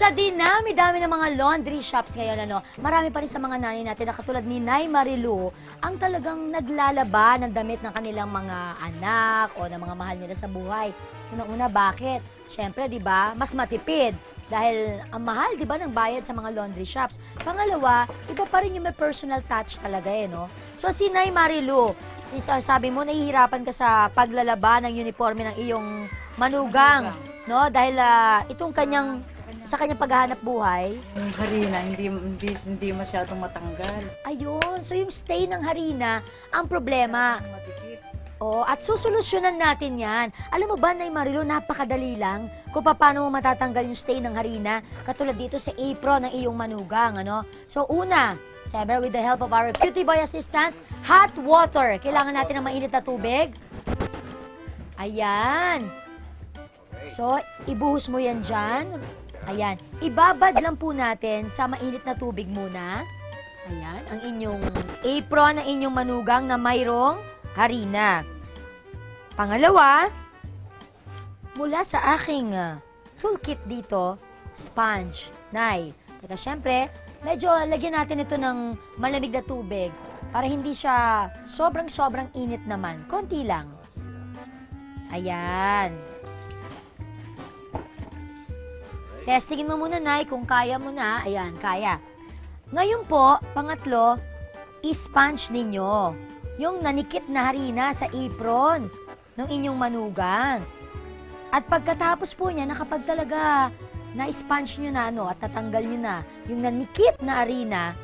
Sa dinami-dami ng mga laundry shops ngayon, ano, marami pa rin sa mga nanay natin na katulad ni Nay Marilu, ang talagang naglalaba ng damit ng kanilang mga anak o ng mga mahal nila sa buhay. Unang-una, bakit? Siyempre, di ba, mas matipid. Dahil ang mahal, di ba, ng bayad sa mga laundry shops. Pangalawa, iba pa rin yung may personal touch talaga eh, no? So, si Nay Marilu, sabi mo, nahihirapan ka sa paglalaba ng uniforme ng iyong manugang, no? Dahil ah, itong kanyang, sa kanyang paghahanap buhay, Yung harina, hindi, hindi, hindi masyadong matanggal. ayun, so yung stay ng harina, ang problema. Matipid. Oo, at susolusyonan natin yan. Alam mo ba, Nay Marilo, napakadali lang kung paano mo matatanggal yung stain ng harina, katulad dito sa apron ng iyong manugang, ano? So, una, Saber, with the help of our cutie boy assistant, hot water. Kailangan natin ng mainit na tubig. Ayan. So, ibuhos mo yan dyan. Ayan. Ibabad lang po natin sa mainit na tubig muna. Ayan, ang inyong apron ng inyong manugang na mayroong harina. Pangalawa, mula sa aking ah, toolkit dito, sponge. Nay, teka syempre, medyo lagyan natin ito ng malamig na tubig para hindi siya sobrang-sobrang init naman. Konti lang. Ayan. Testingin mo muna, Nay, kung kaya mo na. Ayan, kaya. Ngayon po, pangatlo, i-sponge ninyo yung nanikit na harina sa apron ng inyong manugang. At pagkatapos po niya, na talaga na-sponge nyo na ano, at natanggal nyo na yung nanikit na harina,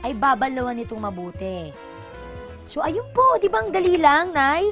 ay babalawan nitong mabuti. So, ayun po, di ba ang dali lang, Nay?